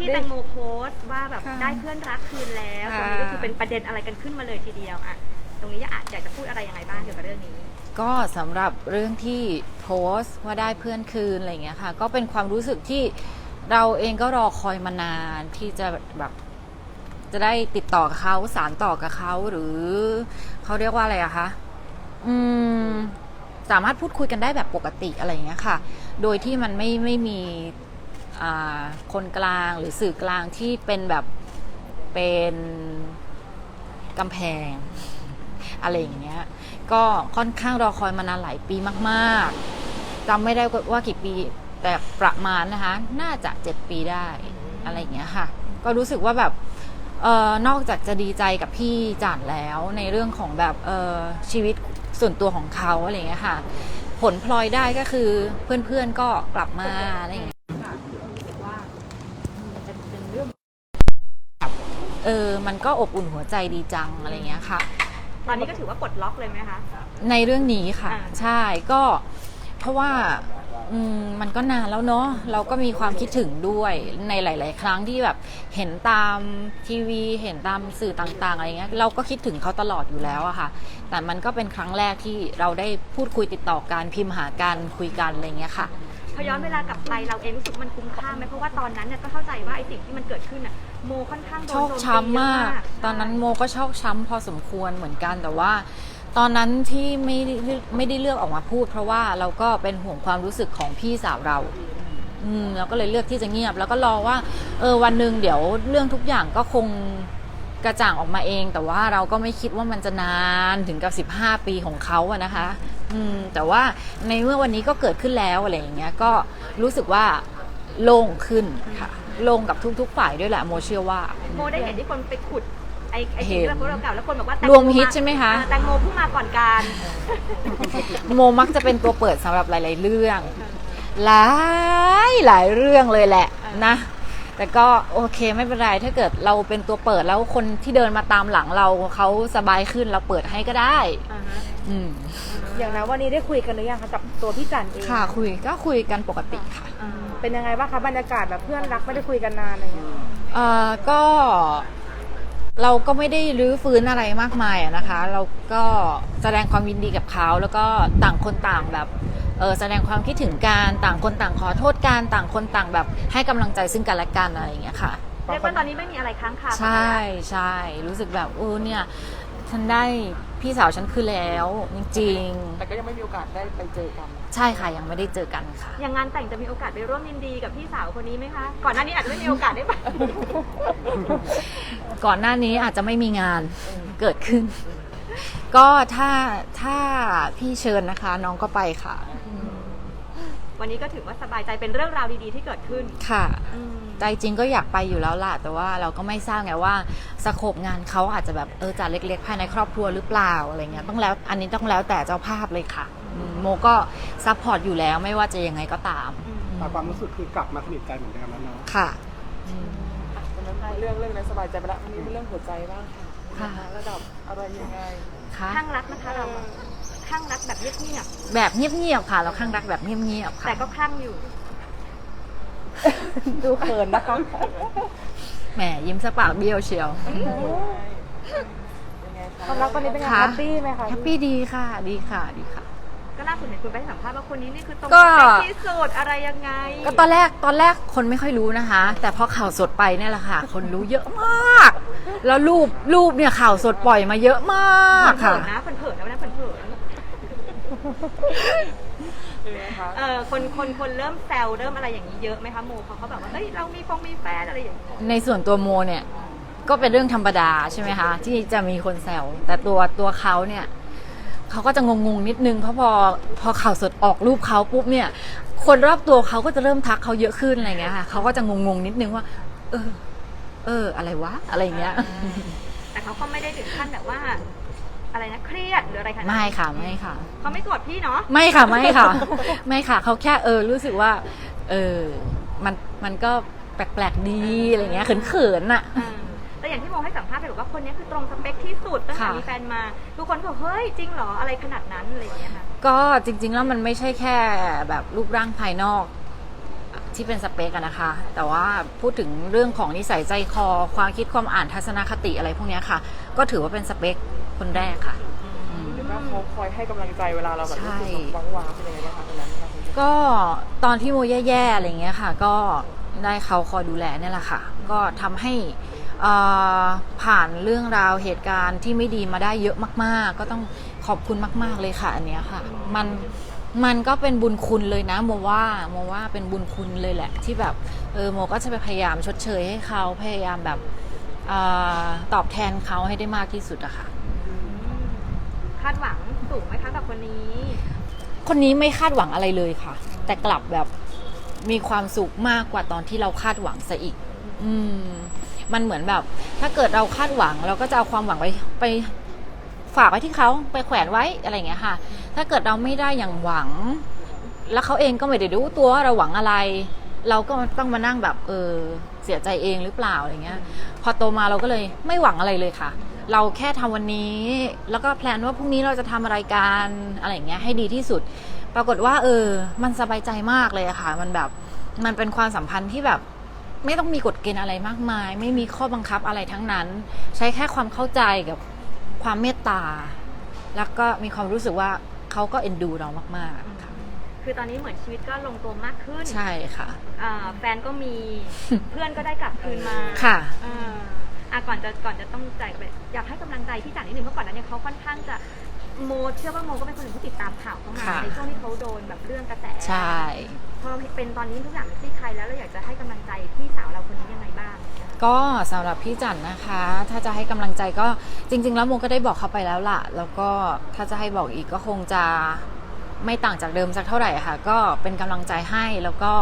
ที่แตงโมโพสต์ว่าแบบค่ะได้เพื่อนรักคืนแล้วตรค่ะ งนี้ก็คือเป็นประเด็นอะไรกันขึ้นมาเลยทีเดียวอะตรงนี้อยากอยากจะพูดอะไรยังไงบ้างเกี่ยวกับเรื่องนี้ ก็สำหรับเรื่องที่โพสต์ว่าได้เพื่อนคืนอะไรอย่างเงี้ยค่ะ ก็เป็นความรู้สึกที่เราเองก็รอคอยมานานที่จะแบบจะได้ติดต่อกับเขาสารต่อกับเขาหรือเขาเรียกว่าอะไรอะคะอืม สามารถพูดคุยกันได้แบบปกติอะไรอย่างเงี้ยค่ะ โดยที่มันไม่ไม่มีอ่า คนกลางหรือสื่อกลางที่เป็นแบบเป็นกำแพง อะไรอย่างเงี้ย ก็ค่อนข้างรอคอยมานานหลายปีมากๆจำไม่ได้ว่ากี่ปี แต่ประมาณนะคะ น่าจะเจ็ดปีได้อะไรอย่างเงี้ยค่ะ ก็รู้สึกว่าแบบเออนอกจากจะดีใจกับพี่จันแล้วในเรื่องของแบบเออชีวิตส่วนตัวของเขาอะไรอย่างเงี้ยค่ะ ผลพลอยได้ก็คือเพื่อนๆก็กลับมาอะไรอย่างเงี้ย เออมันก็อบอุ่นหัวใจดีจังอะไรอย่างเงี้ยค่ะ ตอนนี้ก็ถือว่าปลดล็อกเลยไหมคะ ในเรื่องนี้ค่ะ อ่า ใช่ก็เพราะว่าอืมมันก็นานแล้วเนาะเราก็มีความคิดถึงด้วยในหลาย ๆ ครั้งที่แบบเห็นตามทีวีเห็นตามสื่อต่าง ๆ อะไรเงี้ยเราก็คิดถึงเขาตลอดอยู่แล้วอะค่ะ แต่มันก็เป็นครั้งแรกที่เราได้พูดคุยติดต่อกันพิมพ์หากันคุยกันอะไรเงี้ยค่ะ พอย้อนเวลากลับไปเราเองรู้สึกมันคุ้มค่าไหมเพราะว่าตอนนั้นเนี่ยก็เข้าใจว่าไอ้สิ่งที่มันเกิดขึ้นอะ โมค่อนข้างโดนชอกโจตีช้ำมากเยะตอนนั้นโมก็ชอกช้ำพอสมควรเหมือนกันแต่ว่า ตอนนั้นที่ไม่ได้ไม่ได้เลือกออกมาพูด เพราะว่าเราก็เป็นห่วงความรู้สึกของพี่สาวเรา อืมเราก็เลยเลือกที่จะเงียบ แล้วก็รอว่า เออวันหนึ่งเดี๋ยวเรื่องทุกอย่างก็คงกระจ่างออกมาเอง แต่ว่าเราก็ไม่คิดว่ามันจะนานถึงกับ 15 ปีของเขาอะนะคะ อืมแต่ว่าในเมื่อวันนี้ก็เกิดขึ้นแล้วอะไรอย่างเงี้ยก็รู้สึกว่าโล่งขึ้นค่ะโล่งกับทุกๆฝ่ายด้วยแหละโมเชื่อว่า โมได้เห็นที่คนไปขุดไอ้ไอ้เห็สิ่งนที่เราพูดเก่าแล้วคนบอกว่าแตงรวมฮิตใช่ไหมคะอ่าแตงโมเพิ่งมาก่อนการ โมมักจะเป็นตัวเปิดสำหรับหลาย ๆ เรื่อง หลายหลายเรื่องเลยแหละนะ แต่ก็โอเคไม่เป็นไรถ้าเกิดเราเป็นตัวเปิดแล้วคนที่เดินมาตามหลังเราเขาสบายขึ้นเราเปิดให้ก็ได้อ่าฮะอืมอย่างนั้นวันนี้ได้คุยกันหรือยังคะกับตัวพี่จันเอง ค่ะคุยก็คุยกันปกติค่ะอ่า เป็นยังไงบ้างคะบรรยากาศแบบเพื่อนรักไม่ได้คุยกันนานอะไรเงี้ยเอ่อก็เราก็ไม่ได้รื้อฟื้นอะไรมากมายอะนะคะ เราก็แสดงความยินดีกับเขาแล้วก็ต่างคนต่างแบบเออแสดงความคิดถึงกันต่างคนต่างขอโทษกันต่างคนต่างแบบให้กำลังใจซึ่งกันและกันอะไรอย่างเงี้ยค่ะ เรียกว่าตอนนี้ไม่มีอะไรค้างคาใช่ใช่รู้สึกแบบเออเนี่ย ฉันได้พี่สาวฉันคือแล้ว จริง แต่ก็ยังไม่มีโอกาสได้ไปเจอกัน ๆ ใช่ค่ะยังไม่ได้เจอกันค่ะ อย่างงานแต่งจะมีโอกาสไปร่วมยินดีกับพี่สาวคนนี้ไหมคะ ก่อนหน้านี้อาจจะไม่มีโอกาสได้ไป ก่อนหน้านี้อาจจะไม่มีงานเกิดขึ้น ก็ถ้าถ้าพี่เชิญนะคะ น้องก็ไปค่ะ วันนี้ก็ถือว่าสบายใจเป็นเรื่องราวดีๆที่เกิดขึ้นค่ะ อืม ใจจริงก็อยากไปอยู่แล้วล่ะ แต่ว่าเราก็ไม่ทราบไงว่าสโคปงานเขาอาจจะแบบเออจัดเล็ก ๆ ภายในครอบครัวหรือเปล่าอะไรเงี้ยต้องแล้วอันนี้ต้องแล้วแต่เจ้าภาพเลยค่ะอืมโมก็ซัพพอร์ตอยู่แล้วไม่ว่าจะยังไงก็ตามแต่ความรู้สึกคือกลับมาสนิทใจเหมือนเดิมแล้วเนาะ ค่ะวันนั้นเรื่องเรื่องนั้นสบายใจไปแล้ววันนี้เป็นเรื่องหัวใจบ้างค่ะค่ะ ระดับอะไรยังไง ค่ะ ข้างรักนะคะเราอะ ข้างรักแบบเงียบแบบเงียบๆค่ะ เราข้างรักแบบเงียบๆๆค่ะแต่ก็คลั่งอยู่ ดูเขินนะคะแหมยิ้มสะปากเบี้ยวเชียวยังไงความรักตอนนี้เป็นไงค่ะ แฮปปี้ไหมคะแฮปปี้ดีค่ะ ดีค่ะดีค่ะ ก็ล่าสุดเห็นคุณไปให้สัมภาษณ์ว่าคนนี้นี่คือตรงก็สเปคที่สุดอะไรยังไงก็ตอนแรกตอนแรกคนไม่ค่อยรู้นะคะ แต่พอข่าวสดไปเนี่ยแหละค่ะ คนรู้เยอะมาก แล้วรูปรูปเนี่ยข่าวสดปล่อยมาเยอะมากเผิค่ะนๆนะเผินๆนะวันนั้นเผินเป็นไงคะๆเออคนคนคนเริ่มแซวเริ่มอะไรอย่างนี้เยอะไหมคะโมเขาเขาแบบว่าเอ้ยเรามีฟงมีแฟนอะไรอย่างนี้ในส่วนตัวโมเนี่ยก็เป็นเรื่องธรรมดาใช่ไหมคะ ที่จะมีคนแซวแต่ตัวตัวเขาเนี่ยเขาก็จะงงๆนิดนึงเพราะพอพอข่าวสดออกรูปเขาปุ๊บเนี่ย คนรอบตัวเขาก็จะเริ่มทักเขาเยอะขึ้นอะไรเงี้ยค่ะเขาก็จะงงๆนิดนึงว่า เออ เออ อะไรวะอะไรเงี้ย แต่เขาก็ไม่ได้ถึงขั้นแบบว่า อะไรนะเครียดหรืออะไรขนาดนั้นไม่ค่ะไม่ค่ะ เขาไม่โกรธพี่เนาะ ไม่ค่ะไม่ค่ะ ไม่ค่ะเขาแค่เออรู้สึกว่า เออมันมันก็แปลกๆดีอะไรเงี้ยเขินๆน่ะอ่าแต่อย่างที่โมให้สัมภาษณ์ไปบอกว่าคนนี้คือตรงสเปคที่สุดตั้งแต่ค่ะมีแฟนมา ทุกคนบอกเฮ้ยจริงเหรออะไรขนาดนั้นอะไรอย่างเงี้ยค่ะ ก็จริงๆแล้วมันไม่ใช่แค่แบบรูปร่างภายนอก ที่เป็นสเปกอะนะคะ แต่ว่าพูดถึงเรื่องของนิสัยใจคอ ความคิดความอ่านทัศนคติอะไรพวกเนี้ยค่ะ ก็ถือว่าเป็นสเปคคนแรกค่ะอืมเห็นว่าเขาคอยให้กำลังใจเวลาเราแบบรู้สึกใช่แบบว้างวางเป็นยังไงบ้างคะตอนนั้นคะคุณก็ตอนที่โมแย่ๆอะไรเงี้ยค่ะ ก็ได้เขาคอยดูแลเนี่ยแหละค่ะ ก็ทำให้เอ่อผ่านเรื่องราวเหตุการณ์ที่ไม่ดีมาได้เยอะมาก ๆ ก็ต้องขอบคุณมาก ๆเลยค่ะ อันเนี้ยค่ะ มัน มันก็เป็นบุญคุณเลยนะโมว่าโมว่าเป็นบุญคุณเลยแหละ ที่แบบเออโมก็จะไปพยายามชดเชยให้เขาพยายามแบบเออตอบแทนเขาให้ได้มากที่สุดอะค่ะ คาดหวังสูงไหมคะกับคนนี้ คนนี้ไม่คาดหวังอะไรเลยค่ะ แต่กลับแบบมีความสุขมากกว่าตอนที่เราคาดหวังซะอีก อืม มันเหมือนแบบ ถ้าเกิดเราคาดหวังเราก็จะเอาความหวังไปไป ฝากไว้ที่เขาไปแขวนไว้อะไรอย่างเงี้ยค่ะ ถ้าเกิดเราไม่ได้อย่างหวัง แล้วเขาเองก็ไม่ได้รู้ตัวว่าเราหวังอะไร เราก็ต้องมานั่งแบบเออเสียใจเองหรือเปล่าอะไรเงี้ย พอโตมาเราก็เลยไม่หวังอะไรเลยค่ะ เราแค่ทำวันนี้ แล้วก็แพลนว่าพรุ่งนี้เราจะทำอะไรกันอะไรเงี้ยให้ดีที่สุด ปรากฏว่า เออ มันสบายใจมากเลยอะค่ะ มันแบบมันเป็นความสัมพันธ์ที่แบบไม่ต้องมีกฎเกณฑ์อะไรมากมาย ไม่มีข้อบังคับอะไรทั้งนั้น ใช้แค่ความเข้าใจกับ ความเมตตา แล้วก็มีความรู้สึกว่าเขาก็เอ็นดูเรามากๆค่ะคือตอนนี้เหมือนชีวิตก็ลงตัวมากขึ้นใช่ค่ะอ่าแฟนก็มี เพื่อนก็ได้กลับคืนมาค่ะอ่าอะก่อนจะก่อนจะต้องใจไปอยากให้กำลังใจพี่จันนิดนึงเพราะก่อนหนั้านเนี่ยเขาค่อนข้างจะโมเชื่อว่าโมก็เป็นคนหนึ่งที่ติดตามข่าวเข้ามาค่ะในช่วงที่เขาโดนแบบเรื่องกระแสใช่พอเป็นตอนนี้ทุกอย่างคลี่คลายแล้วเราอยากจะให้กำลังใจพี่สาวเราคนนี้ยังไงบ้าง ก็สำหรับพี่จันนะคะ ถ้าจะให้กำลังใจก็จริง ๆ แล้วโมก็ได้บอกเขาไปแล้วล่ะ แล้วก็ถ้าจะให้บอกอีกก็คงจะไม่ต่างจากเดิมสักเท่าไหร่ค่ะ ก็เป็นกำลังใจให้แล้วก็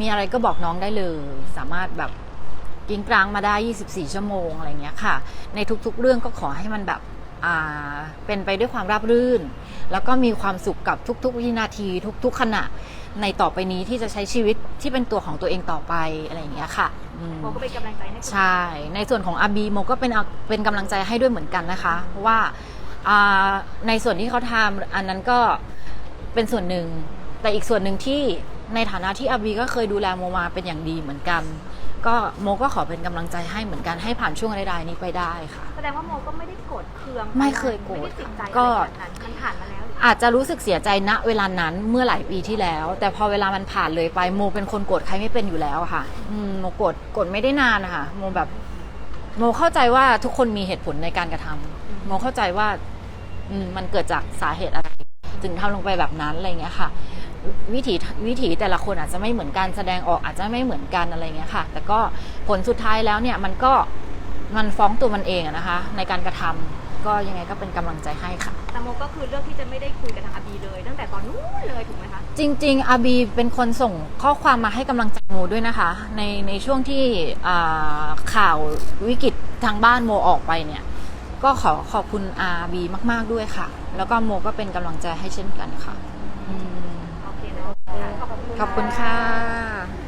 มีอะไรก็บอกน้องได้เลย สามารถแบบกินกลางมาได้ 24 ชั่วโมงอะไรอย่างเงี้ยค่ะ ในทุกๆ เรื่องก็ขอให้มันแบบเป็นไปด้วยความราบรื่น แล้วก็มีความสุขกับทุกๆวินาที ทุก ๆ ขณะในต่อไปนี้ที่จะใช้ชีวิตที่เป็นตัวของตัวเองต่อไปอะไรอย่างเงี้ยค่ะ โมก็เป็นกำลังใจให้คนใช่ ในส่วนของอาบีโมก็เป็นเป็นกำลังใจให้ด้วยเหมือนกันนะคะ เพราะว่าอ่าในส่วนที่เขาทำอันนั้นก็เป็นส่วนหนึ่ง แต่อีกส่วนหนึ่งที่ในฐานะที่อาบีก็เคยดูแลโมมาเป็นอย่างดีเหมือนกัน ก็โมก็ขอเป็นกำลังใจให้เหมือนกันให้ผ่านช่วงใดๆนี้ไปได้ค่ะแสดงว่าโมก็ไม่ได้โกรธเคืองไม่เคยโกรธไม่ได้ติดใจก็อะไรแบบนั้นมันผ่านมาแล้ว อาจจะรู้สึกเสียใจณเวลานั้นเมื่อหลายปีที่แล้ว แต่พอเวลามันผ่านเลยไปโมเป็นคนโกรธใครไม่เป็นอยู่แล้วค่ะ อืมโมโกรธโกรธไม่ได้นานนะคะโมแบบโมเข้าใจว่าทุกคนมีเหตุผลในการกระทำโมเข้าใจว่า อืมมันเกิดจากสาเหตุอะไรถึงทำลงไปแบบนั้นอะไรเงี้ยค่ะ วิถีวิถีแต่ละคนอาจจะไม่เหมือนกันแสดงออกอาจจะไม่เหมือนกันอะไรเงี้ยค่ะ แต่ก็ผลสุดท้ายแล้วเนี่ยมันก็มันฟ้องตัวมันเองนะคะ ในการกระทำ ก็ยังไงก็เป็นกำลังใจให้ค่ะ แต่โมก็คือเลือกที่จะไม่ได้คุยกับทางอาบีเลย ตั้งแต่ตอนนู้นเลยถูกไหมคะ จริงๆ อาบีเป็นคนส่งข้อความมาให้กำลังใจโมด้วยนะคะ ในในช่วงที่อ่าข่าววิกฤตทางบ้านโมออกไปเนี่ย ก็ขอขอบคุณอาบีมาก ๆด้วยค่ะ แล้วก็โมก็เป็นกำลังใจให้เช่นกันค่ะอืมโอเคนะขอบคุณขอบคุณค่ะ